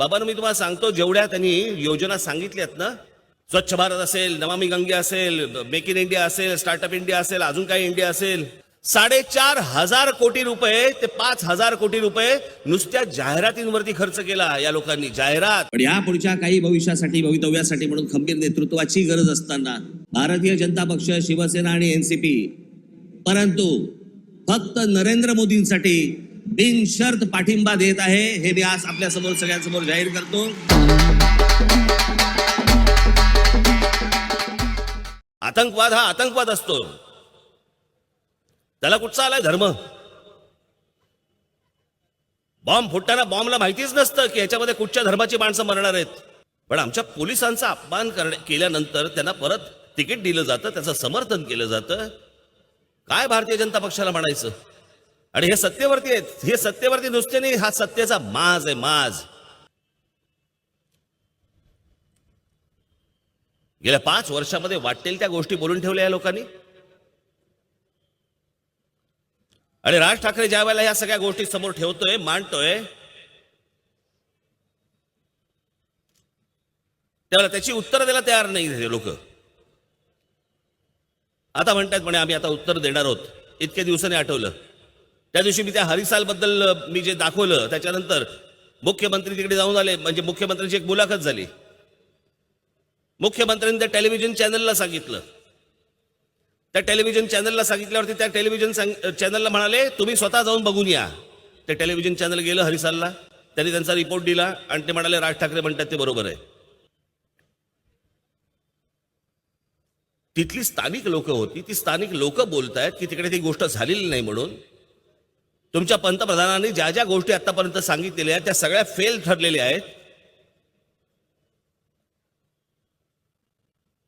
बाबांनो मी तुम्हाला सांगतो जेवढ्या त्यांनी योजना सांगितल्यात ना स्वच्छ भारत असेल नमामी गंगे असेल मेक इन इंडिया असेल स्टार्टअप इंडिया असेल अजून काही इंडिया असेल साडेचार हजार कोटी रुपये ते पाच हजार कोटी रुपये नुसत्या जाहिरातींवरती खर्च केला या लोकांनी जाहिरात. पण या पुढच्या काही भविष्यासाठी भवितव्यासाठी म्हणून खंबीर नेतृत्वाची गरज असताना भारतीय जनता पक्ष शिवसेना आणि एनसीपी परंतु फक्त नरेंद्र मोदींसाठी बिनशर्त पाठिंबा देत आहे हे मी आज आपल्यासमोर सगळ्यांसमोर जाहीर करतो. आतंकवाद हा आतंकवाद असतो. त्याला कुठचा आलाय धर्म? बॉम्ब फुटताना बॉम्बला माहितीच नसतं की याच्यामध्ये कुठच्या धर्माची माणसं मरणार आहेत. पण आमच्या पोलिसांचा अपमान करण्या केल्यानंतर त्यांना परत तिकीट दिलं जातं त्याचं समर्थन केलं जातं. काय भारतीय जनता पक्षाला म्हणायचं? आणि हे सत्तेवरती आहेत. हे सत्तेवरती नुसते नाही हा सत्तेचा माज आहे माज. गेल्या पाच वर्षामध्ये वाटेल त्या गोष्टी बोलून ठेवल्या या लोकांनी. आणि राज ठाकरे ज्या वेळेला या सगळ्या गोष्टी समोर ठेवतोय मांडतोय त्यावेळेला त्याची उत्तरं द्यायला तयार नाही हे लोक. आता म्हणतात म्हणे आम्ही आता उत्तर देणार आहोत. इतक्या दिवसांनी आठवलं. त्या दिवशी मी त्या हरिसालबद्दल मी जे दाखवलं त्याच्यानंतर मुख्यमंत्री तिकडे जाऊन आले. म्हणजे मुख्यमंत्र्यांची एक मुलाखत झाली. मुख्यमंत्र्यांनी त्या टेलिव्हिजन चॅनलला सांगितलं. त्या टेलिव्हिजन चॅनलला सांगितल्यावरती त्या टेलिव्हिजन सांग- चॅनलला म्हणाले तुम्ही स्वतः जाऊन बघून या. ते टेलिव्हिजन चॅनल गेलं हरिसालला. त्यांनी त्यांचा रिपोर्ट दिला आणि ते म्हणाले राज ठाकरे म्हणतात ते बरोबर आहे. तिथली स्थानिक लोक होती. ती स्थानिक लोक बोलतायत की तिकडे ती गोष्ट झालेली नाही म्हणून. तुमच्या पंतप्रधानांनी ज्या ज्या गोष्टी आतापर्यंत सांगितलेल्या आहेत त्या सगळ्या फेल ठरलेल्या आहेत.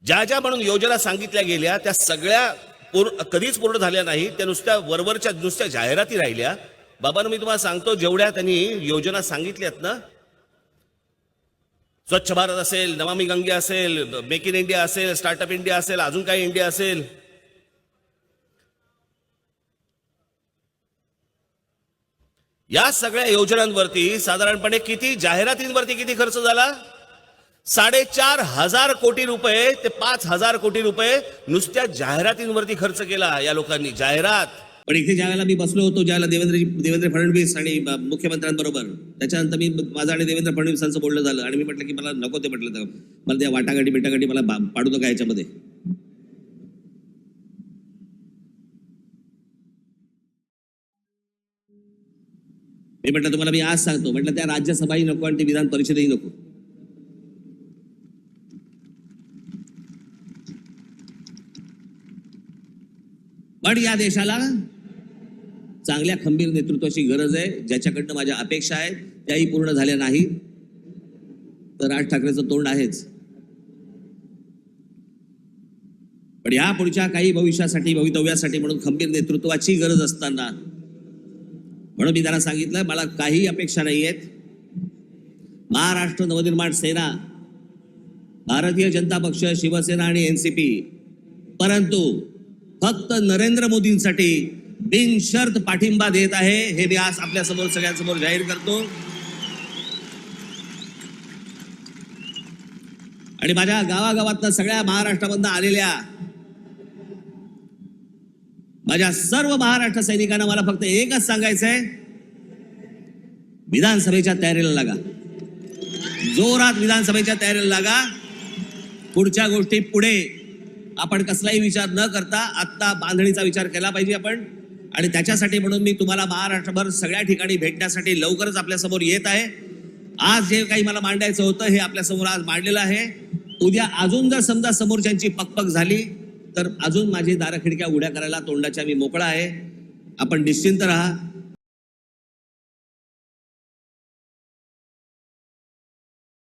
ज्या ज्या म्हणून योजना सांगितल्या गेल्या त्या सगळ्या पूर्ण कधीच पूर्ण झाल्या नाही त्या नुसत्या वरवरच्या नुसत्या जाहिराती राहिल्या. बाबानं मी तुम्हाला सांगतो जेवढ्या त्यांनी योजना सांगितल्यात ना स्वच्छ भारत असेल नमामी गंगे असेल मेक इन इंडिया असेल स्टार्टअप इंडिया असेल अजून काही इंडिया असेल या सगळ्या योजनांवरती साधारणपणे किती जाहिरातींवरती किती खर्च झाला? साडेचार हजार कोटी रुपये ते पाच हजार कोटी रुपये नुसत्या जाहिरातींवरती खर्च केला या लोकांनी. जाहिरात. पण इथे ज्यावेळेला मी बसलो होतो ज्यावेळेला देवेंद्र देवेंद्र फडणवीस आणि मुख्यमंत्र्यांबरोबर त्याच्यानंतर मी माझं आणि देवेंद्र फडणवीसांचं बोलणं झालं आणि मी म्हटलं की मला नको ते म्हटलं तर मला त्या वाटाघाटी बिटाघाटी मला पाडू नका याच्यामध्ये. मी म्हटलं तुम्हाला मी आज सांगतो. म्हटलं त्या राज्यसभाही नको आणि ते विधान परिषदही नको. पण या देशाला चांगल्या खंबीर नेतृत्वाची गरज आहे ज्याच्याकडनं माझ्या अपेक्षा आहेत त्याही पूर्ण झाल्या नाही. तर राज ठाकरेचं तोंड आहेच. पण या पुढच्या काही भविष्यासाठी भवितव्यासाठी म्हणून खंबीर नेतृत्वाची गरज असताना म्हणून मी त्याला सांगितलं मला काही अपेक्षा नाही आहेत महाराष्ट्र नवनिर्माण सेना भारतीय जनता पक्ष शिवसेना आणि एनसीपी परंतु फक्त नरेंद्र मोदींसाठी बिनशर्त पाठिंबा देत आहे हे मी आज आपल्यासमोर सगळ्यांसमोर जाहीर करतो. आणि माझ्या गावागावातनं सगळ्या महाराष्ट्रामधनं आलेल्या माझ्या सर्व महाराष्ट्र सैनिकांना मला फक्त एकच सांगायचंय. विधानसभेच्या तयारीला लागा. जोरात विधानसभेच्या तयारीला लागा. पुढच्या गोष्टी पुढे. आपण कसलाही विचार न करता आत्ता बांधणीचा विचार केला पाहिजे आपण. आणि त्याच्यासाठी म्हणून मी तुम्हाला महाराष्ट्रभर सगळ्या ठिकाणी भेटण्यासाठी लवकरच आपल्यासमोर येत आहे. आज जे काही मला मांडायचं होतं हे आपल्यासमोर आज मांडलेलं आहे. उद्या अजून जर समजा समोरच्यांची पकपक झाली तर अजून माझी दारखिडक्या उड्या करायला तोंडाच्या मी मोकळा आहे. आपण निश्चिंत राहा.